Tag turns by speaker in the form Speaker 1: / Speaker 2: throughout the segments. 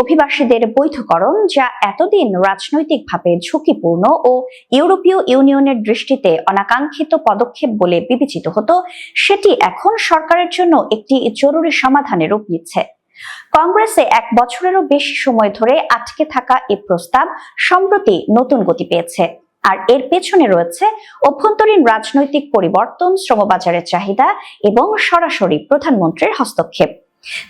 Speaker 1: অভিবাসীদের বৈধকরণ যা এতদিন রাজনৈতিকভাবে ঝুঁকিপূর্ণ ও ইউরোপীয় ইউনিয়নের দৃষ্টিতে অনাকাঙ্ক্ষিত পদক্ষেপ বলে বিবেচিত হতো, সেটি এখন সরকারের জন্য একটি জরুরি সমাধানে রূপ নিচ্ছে। কংগ্রেসে এক বছরেরও বেশি সময় ধরে আটকে থাকা এই প্রস্তাব সম্প্রতি নতুন গতি পেয়েছে। আর এর পেছনে রয়েছে অভ্যন্তরীণ রাজনৈতিক পরিবর্তন, শ্রমবাজারের চাহিদা এবং সরাসরি প্রধানমন্ত্রীর হস্তক্ষেপ।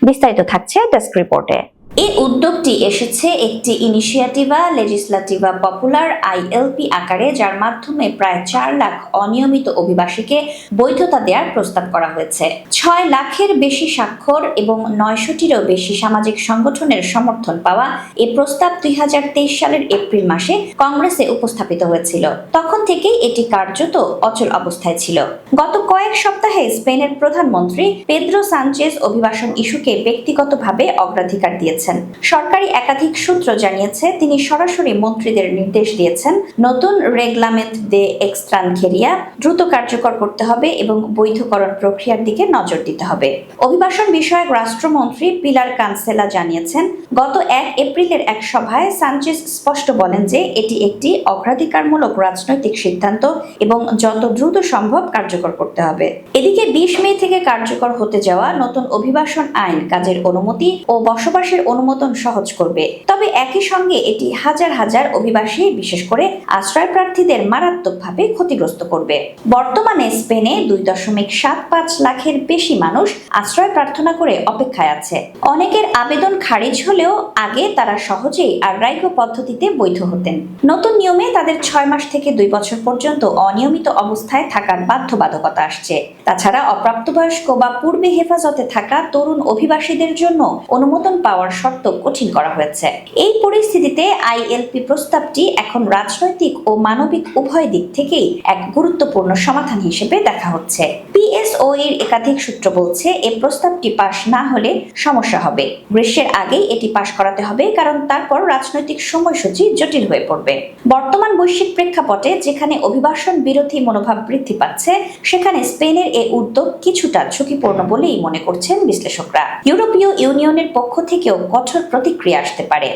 Speaker 1: বিস্তারিত থাকছে ডেস্ক রিপোর্টে। এই উদ্যোগটি এসেছে একটি ইনিশিয়েটিভা, লেজিসলাটিভা, পপুলার আইএলপি আকারে, যার মাধ্যমে প্রায় চার লাখ অনিয়মিত অভিবাসীকে বৈধতা দেওয়ার প্রস্তাব করা হয়েছে। ছয় লাখের বেশি স্বাক্ষর এবং নয়শোটিরও বেশি সামাজিক সংগঠনের সমর্থন পাওয়া এই প্রস্তাব দুই হাজার তেইশ সালের এপ্রিল মাসে কংগ্রেসে উপস্থাপিত হয়েছিল। তখন থেকেই এটি কার্যত অচল অবস্থায় ছিল। গত কয়েক সপ্তাহে স্পেনের প্রধানমন্ত্রী পেদ্রো সানচেজ অভিবাসন ইস্যুকে ব্যক্তিগতভাবে অগ্রাধিকার দিয়েছেন। সরকারি একাধিক সূত্র জানিয়েছে, তিনি সরাসরি মন্ত্রীদের নির্দেশ দিয়েছেন, নতুন রেগলামেন্ট দে এক্সট্রানখেরিয়া দ্রুত কার্যকর করতে হবে এবং বৈধকরণ প্রক্রিয়ার দিকে নজর দিতে হবে। অভিবাসন বিষয়ক রাষ্ট্রমন্ত্রী পিলার কানসেলা জানিয়েছেন, গত এক এপ্রিলের এক সভায় সানচেজ স্পষ্ট বলেন যে, এটি একটি অগ্রাধিকারমূলক রাজনৈতিক সিদ্ধান্ত এবং যত দ্রুত সম্ভব কার্যকর করতে হবে। এদিকে বিশ মে থেকে কার্যকর হতে যাওয়া নতুন অভিবাসন আইন কাজের অনুমতি ও বসবাসের অনুমোদন সহজ করবে। তবে একই সঙ্গে এটি হাজার হাজার অভিবাসী, বিশেষ করে আশ্রয় প্রার্থীদের মারাত্মকভাবে ক্ষতিগ্রস্ত করবে। বর্তমানে স্পেনে দুই দশমিক সাত পাঁচ লাখের বেশি মানুষ আশ্রয় প্রার্থনা করে অপেক্ষায় আছে। অনেকের আবেদন খারিজ হলেও আগে তারা সহজেই আর আগ্রাহ্য পদ্ধতিতে বৈধ হতেন। নতুন নিয়মে তাদের ছয় মাস থেকে দুই বছর পর্যন্ত অনিয়মিত অবস্থায় থাকার বাধ্যবাধকতা আসছে। তাছাড়া অপ্রাপ্তবয়স্ক বা পূর্বে হেফাজতে থাকা তরুণ অভিবাসীদের জন্য অনুমোদন পাওয়ার শর্ত কঠিন করা হয়েছে। এই পরিস্থিতিতে আইএলপি প্রস্তাবটি এখন রাজনৈতিক ও মানবিক উভয় দিক থেকেই এক গুরুত্বপূর্ণ সমাধান হিসেবে দেখা হচ্ছে। পিএসও এর একাধিক সূত্র বলছে এই প্রস্তাবটি পাশ না হলে সমস্যা হবে। গ্রীষ্মের আগেই এটি পাশ করাতে হবে, কারণ তারপর রাজনৈতিক সময়সূচি জটিল হয়ে পড়বে। বর্তমান বৈশ্বিক প্রেক্ষাপটে যেখানে অভিবাসন বিরোধী মনোভাব বৃদ্ধি পাচ্ছে, সেখানে স্পেনের এ উদ্যোগ কিছুটা ঝুঁকিপূর্ণ বলেই মনে করছেন বিশ্লেষকরা। ইউরোপীয় ইউনিয়নের পক্ষ থেকেও কঠোর প্রতিক্রিয়া আসতে পারে।